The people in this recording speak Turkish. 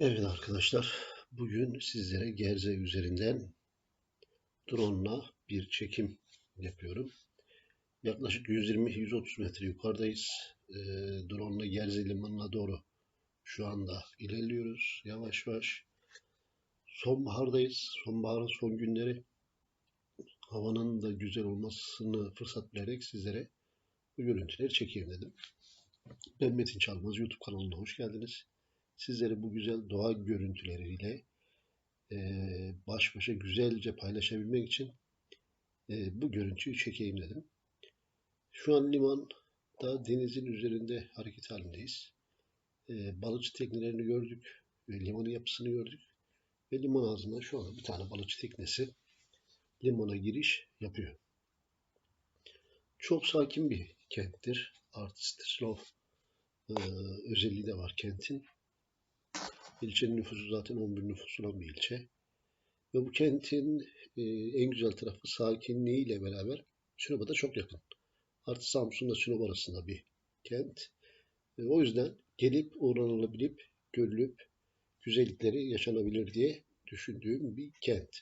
Evet arkadaşlar, bugün sizlere Gerze üzerinden drone'la bir çekim yapıyorum. Yaklaşık 120-130 metre yukarıdayız. E, drone'la Gerze limanına doğru şu anda ilerliyoruz yavaş yavaş. Sonbahardayız. Sonbaharın son günleri. Havanın da güzel olmasını fırsat bilerek sizlere bu görüntüleri çekeyim dedim. Ben Metin Çalmaz YouTube kanalına hoş geldiniz sizlere bu güzel doğa görüntüleriyle e, baş başa güzelce paylaşabilmek için e, bu görüntüyü çekeyim dedim. Şu an limanda denizin üzerinde hareket halindeyiz. E, balıkçı teknelerini gördük ve limanın yapısını gördük. Ve liman ağzında şu anda bir tane balıkçı teknesi limana giriş yapıyor. Çok sakin bir kenttir. Artist slow e, özelliği de var kentin. İlçenin nüfusu zaten 11 nüfus olan bir ilçe. Ve bu kentin e, en güzel tarafı sakinliğiyle beraber Sinop'a da çok yakın. Artı Samsun'la Sinop arasında bir kent. E, o yüzden gelip uğranılabilip, görülüp güzellikleri yaşanabilir diye düşündüğüm bir kent.